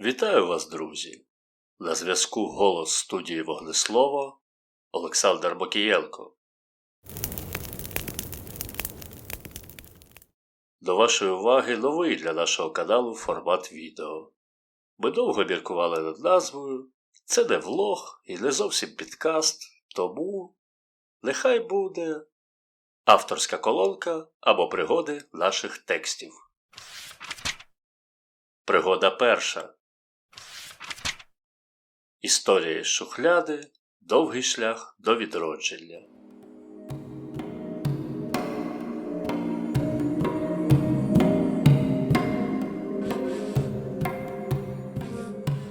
Вітаю вас, друзі! На зв'язку голос студії Вогнеслово Олександр Бокієнко. До вашої уваги новий для нашого каналу формат відео. Ми довго міркували над назвою. Це не влог і не зовсім підкаст, тому нехай буде авторська колонка або пригоди наших текстів. Пригода перша. Історія шухляди. Довгий шлях до відродження.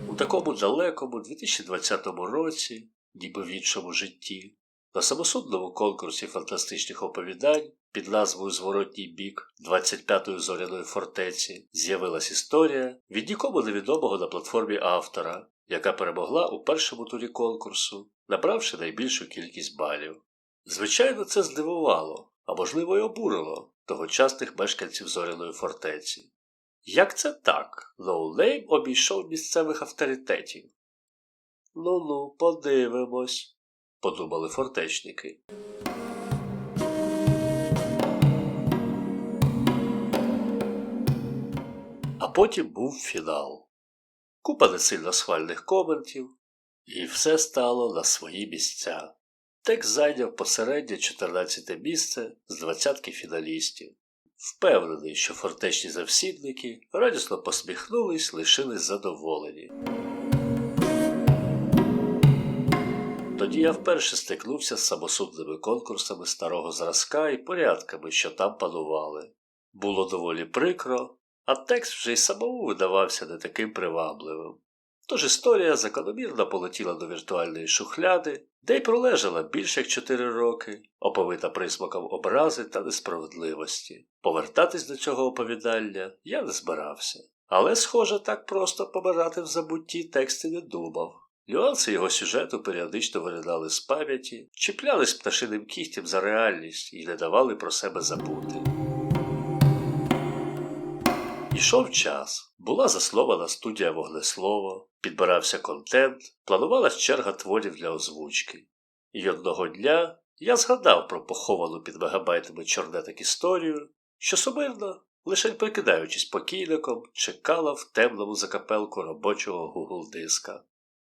У такому далекому 2020 році, ніби в іншому житті, на самосудному конкурсі фантастичних оповідань під назвою Зворотній бік 25-ї зоряної фортеці з'явилась історія від нікому невідомого на платформі автора, яка перемогла у першому турі конкурсу, набравши найбільшу кількість балів. Звичайно, це здивувало, а можливо й обурило тогочасних мешканців зоряної фортеці. Як це так? Ноулейм обійшов місцевих авторитетів. Ну ну, подивимось, подумали фортечники. А потім був фінал. Купа несильно схвальних коментів, і все стало на свої місця. Текст зайняв посереднє 14 місце з двадцятки фіналістів. Впевнений, що фортечні завсідники радісно посміхнулись, лишились задоволені. Тоді я вперше стикнувся з самосудними конкурсами старого зразка і порядками, що там панували. Було доволі прикро, а текст вже й самому видавався не таким привабливим. Тож історія закономірно полетіла до віртуальної шухляди, де й пролежала більше як чотири роки, оповита присмаком образи та несправедливості. Повертатись до цього оповідання я не збирався. Але, схоже, так просто помирати в забутті тексти не думав. Нюанси його сюжету періодично виринали з пам'яті, чіплялись пташиним кігтям за реальність і не давали про себе забути. Ішов час, була заслована студія Вогнеслово, підбирався контент, планувалась черга творів для озвучки. І одного дня я згадав про поховану під мегабайтами чорнеток історію, що сумирно, лише прикидаючись покійником, чекала в темному закапелку робочого гугл-диска.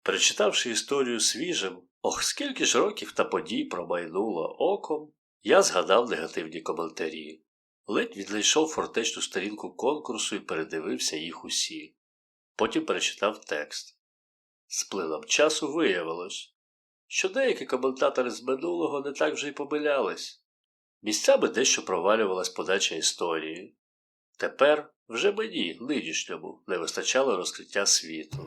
Перечитавши історію свіжим, ох, скільки ж років та подій промайнуло оком, я згадав негативні коментарі. Ледь відійшов фортечну сторінку конкурсу і передивився їх усі. Потім перечитав текст. З плином часу виявилось, що деякі коментатори з минулого не так вже й помилялись. Місцями дещо провалювалась подача історії. Тепер вже мені, нинішньому, не вистачало розкриття світу.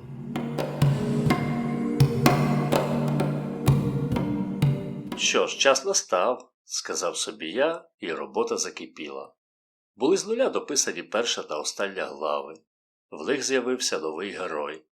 Що ж, час настав, сказав собі я, і робота закипіла. Були з нуля дописані перша та остання глави. В них з'явився новий герой.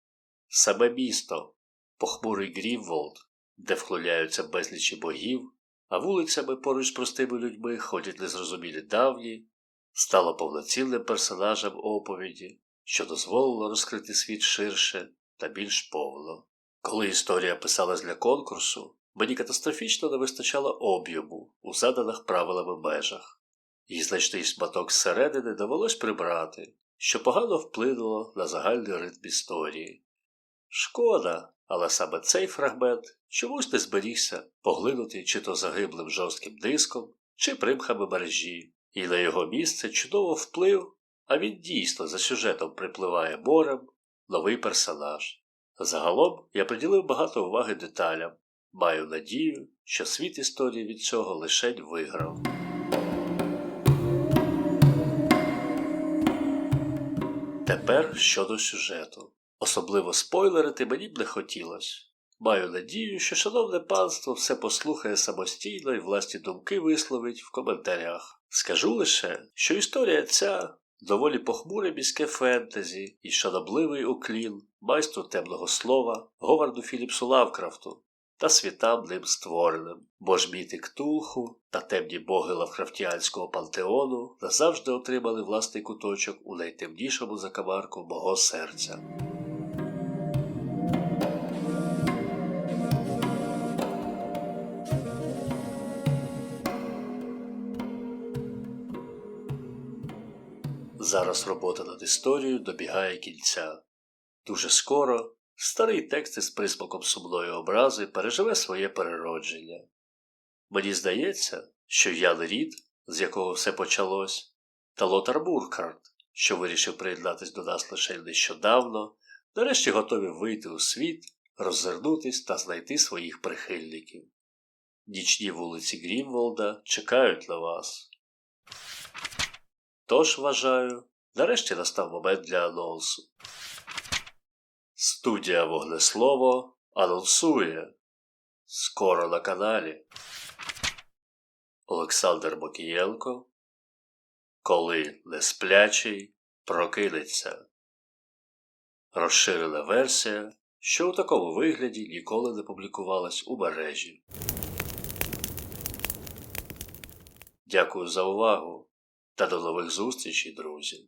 Саме місто, похмурий Грівволд, де вхиляються безлічі богів, а вулицями поруч з простими людьми ходять незрозумілі давні, стало повноцінним персонажем оповіді, що дозволило розкрити світ ширше та більш повно. Коли історія писалась для конкурсу, мені катастрофічно не вистачало об'єму у заданих правилами межах. Її значний шматок зсередини довелось прибрати, що погано вплинуло на загальний ритм історії. Шкода, але саме цей фрагмент чомусь не зберігся, поглинутий чи то загиблим жорстким диском, чи примхами мережі, і на його місце чудово вплив, а він дійсно за сюжетом припливає морем, новий персонаж. Загалом я приділив багато уваги деталям, маю надію, що світ історії від цього лишень виграв. Тепер щодо сюжету. Особливо спойлерити мені б не хотілося. Маю надію, що шановне панство все послухає самостійно і власні думки висловить в коментарях. Скажу лише, що історія ця доволі похмуре міське фентезі і шанобливий уклін майстру темного слова Говарду Філіпсу Лавкрафту та світам ним створеним, бо ж міти Ктулху та темні боги лавкрафтіанського пантеону назавжди отримали власний куточок у найтемнішому закамарку мого серця. Зараз робота над історією добігає кінця. Дуже скоро старий текст із присмаком сумної образи переживе своє переродження. Мені здається, що Ян Рід, з якого все почалось, та Лотар Буркhardt, що вирішив приєднатись до нас лише нещодавно, нарешті готові вийти у світ, роззирнутись та знайти своїх прихильників. Нічні вулиці Грімволда чекають на вас. Тож, вважаю, нарешті настав момент для анонсу. Студія Вогнеслово анонсує скоро на каналі Олександр Бокієнко Коли несплячий прокинеться. Розширена версія, що у такому вигляді ніколи не публікувалась у мережі. Дякую за увагу та до нових зустрічей, друзі!